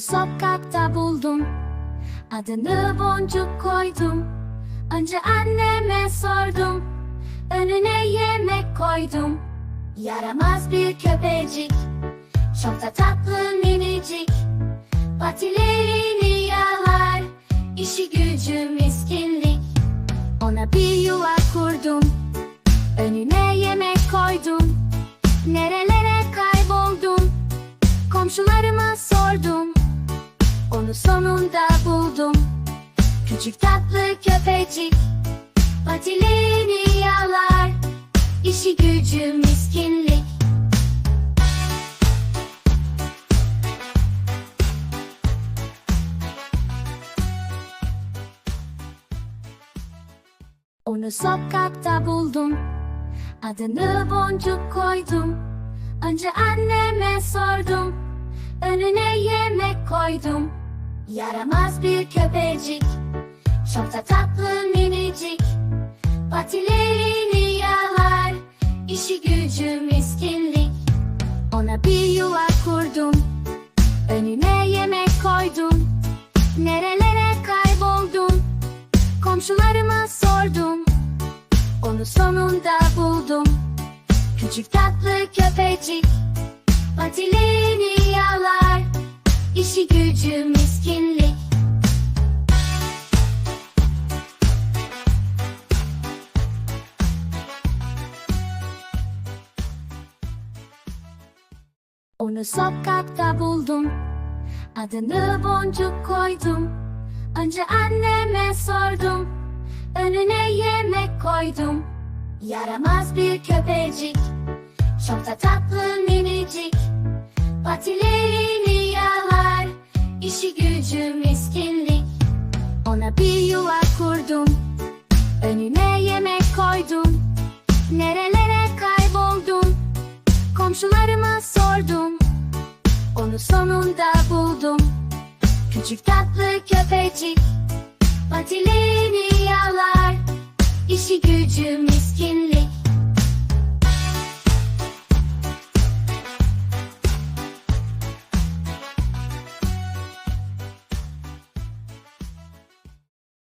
sokakta buldum. Adını boncuk koydum. Önce anneme sordum. Önüne yemek koydum. Yaramaz bir köpecik. Çok da tatlı minicik. Patilerini yalar. İşi gücü miskinlik. Ona bir yuva kurdum. Önüne yemek koydum. Nerelere kayboldum? Komşularıma sordum Onu sonunda buldum. Küçük tatlı köpecik Patilerini yalar. İşi gücü miskinlik. Onu sokakta buldum. Adını boncuk koydum. Önce anneme sordum. Önüne yemek koydum Yaramaz bir köpecik. Çok da tatlı minicik. Patilerini yalar. İşi gücü miskinlik. Ona bir yuva kurdum. Önüne yemek koydum. Nerelere kayboldum? Komşularıma sordum. Onu sonunda buldum. Küçük tatlı köpecik. Patilerini yalar. İşi gücü Onu sokakta buldum. Adını boncuk koydum. Önce anneme sordum. Önüne yemek koydum. Yaramaz bir köpecik. Çok da tatlı minicik. Patilerini yalar. İşi gücü miskinlik. Ona bir yuva kurdum. Önüne yemek koydum. Nerelere kayboldum? Komşularıma Onu sonunda buldum. Küçük tatlı köpecik Patilerini yalar. İşi gücü miskinlik